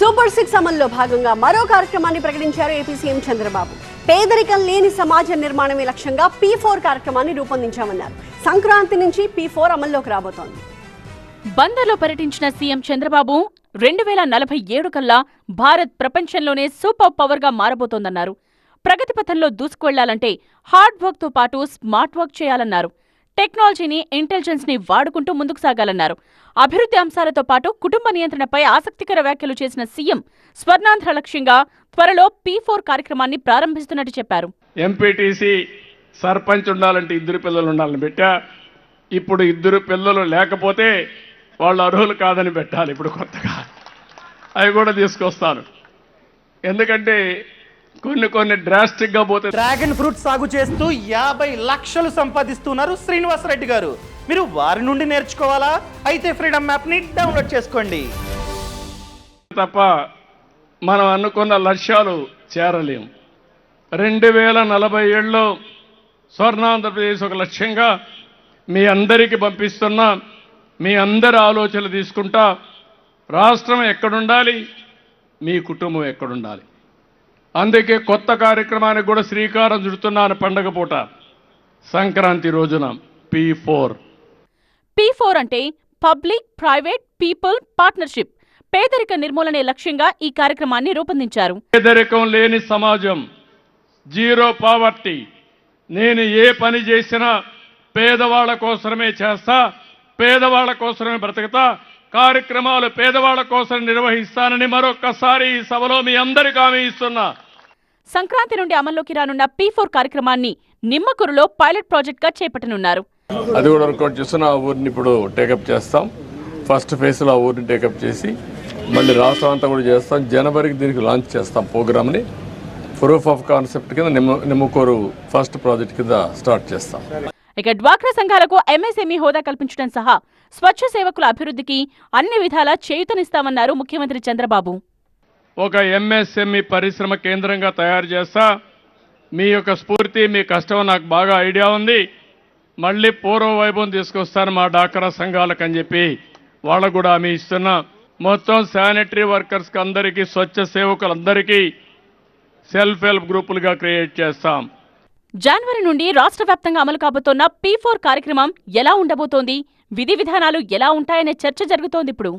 Super six అమల్లో భాగంగా మరో కార్యక్రమాన్ని ప్రకటించారు ఏపీ సీఎం చంద్రబాబు. పేదరికం లేని సమాజ నిర్మాణమే లక్ష్యంగా పీ ఫోర్ కార్యక్రమాన్ని రూపొందించామన్నారు. సంక్రాంతి నుంచి పీ ఫోర్ అమల్లోకి రాబోతోంది. బందర్లో పర్యటించిన సీఎం చంద్రబాబు రెండు వేల నలభై ఏడు కల్లా భారత్ ప్రపంచంలోనే సూపర్ పవర్గా మారబోతోందన్నారు. ప్రగతి పథంలో దూసుకువెళ్ళాలంటే హార్డ్ వర్క్తో పాటు స్మార్ట్ వర్క్ చేయాలన్నారు. టెక్నాలజీని ఇంటెలిజెన్స్ని వాడుకుంటూ ముందుకు సాగాలన్నారు. అభివృద్ధి అంశాలతో పాటు కుటుంబ నియంత్రణపై ఆసక్తికర వ్యాఖ్యలు చేసిన సీఎం స్వర్ణాంధ్ర లక్ష్యంగా త్వరలో పీ ఫోర్ కార్యక్రమాన్ని ప్రారంభిస్తున్నట్టు చెప్పారు. ఎంపీటీసీ సర్పంచ్ ఉండాలంటే ఇద్దరు పిల్లలు ఉండాలని పెట్టా. ఇప్పుడు ఇద్దరు పిల్లలు లేకపోతే వాళ్ళు అర్హులు కాదని పెట్టాలి ఇప్పుడు కొత్తగా. అవి కూడా తీసుకొస్తాను. ఎందుకంటే కొన్ని కొన్ని డ్రాస్టిక్గా పోతే డ్రాగన్ ఫ్రూట్ సాగు చేస్తూ యాభై లక్షలు సంపాదిస్తున్నారు శ్రీనివాసరెడ్డి గారు. మీరు వారి నుండి నేర్చుకోవాలా? అయితే ఫ్రీడమ్ యాప్ని డౌన్లోడ్ చేసుకోండి. తప్ప మనం అనుకున్న లక్ష్యాలు చేరలేం. రెండు వేల నలభై ఏడులో స్వర్ణాంధ్రప్రదేశ్ ఒక లక్ష్యంగా మీ అందరికీ పంపిస్తున్నా మీ అందరి ఆలోచనలు తీసుకుంటా రాష్ట్రం ఎక్కడుండాలి మీ కుటుంబం ఎక్కడుండాలి. అందుకే కొత్త కార్యక్రమానికి కూడా శ్రీకారం చుడుతున్నాను పండగ పూట. సంక్రాంతి రోజున పీ ఫోర్. పీ ఫోర్ అంటే పబ్లిక్ ప్రైవేట్ పీపుల్ పార్ట్నర్షిప్. పేదరిక నిర్మూలనే లక్ష్యంగా ఈ కార్యక్రమాన్ని రూపొందించారు. పేదరికం లేని సమాజం జీరో పావర్టీ. నేను ఏ పని చేసినా పేదవాళ్ళ కోసమే చేస్తా పేదవాళ్ళ కోసమే బ్రతుకుతా కార్యక్రమాలు పేదవాళ్ళ కోసం నిర్వహిస్తానని మరొక్కసారి ఈ సభలో మీ అందరికీ హామీ ఇస్తున్నా. సంక్రాంతి నుండి అమల్లోకి రానున్న పీ ఫోర్ కార్యక్రమాన్ని నిమ్మకూరులో పైలట్ ప్రాజెక్ట్గా చేపట్టనున్నారు. అది కూడా వర్కౌట్ చేస్తున్న ఆ ఊరిని ఇప్పుడు టేకప్ చేస్తాం. ఫస్ట్ ఫేజ్లో ఆ ఊరిని టేకప్ చేసి మళ్ళీ రాష్ట్రం అంతా కూడా చేస్తాం. జనవరికి దీనికి లాంచ్ చేస్తాం ప్రోగ్రామ్ని. ప్రూఫ్ ఆఫ్ కాన్సెప్ట్ కింద నిమ్మ నిమ్మకూరు ఫస్ట్ ప్రాజెక్ట్ కింద స్టార్ట్ చేస్తాం. ఇక డ్వాక్రా సంఘాలకు ఎంఎస్ఎంఈ హోదా కల్పించడం సహా స్వచ్ఛ సేవకుల అభివృద్ధికి అన్ని విధాలా చేయూతనిస్తామన్నారు ముఖ్యమంత్రి చంద్రబాబు. ఒక ఎంఎస్ఎంఈ పరిశ్రమ కేంద్రంగా తయారు చేస్తా మీ యొక్క స్ఫూర్తి మీ కష్టం నాకు బాగా ఐడియా ఉంది. మళ్ళీ పూర్వ వైభవం తీసుకొస్తాను మా డాక్రా సంఘాలకు అని చెప్పి వాళ్ళకు కూడా హామీ ఇస్తున్నా. మొత్తం శానిటరీ వర్కర్స్కి అందరికీ స్వచ్ఛ సేవకులందరికీ సెల్ఫ్ హెల్ప్ గ్రూపులుగా క్రియేట్ చేస్తాం. జనవరి నుండి రాష్ట్ర వ్యాప్తంగా అమలు కాబోతోన్న పీ ఫోర్ కార్యక్రమం ఎలా ఉండబోతోంది? విధి విధానాలు ఎలా ఉంటాయనే చర్చ జరుగుతోంది ఇప్పుడు.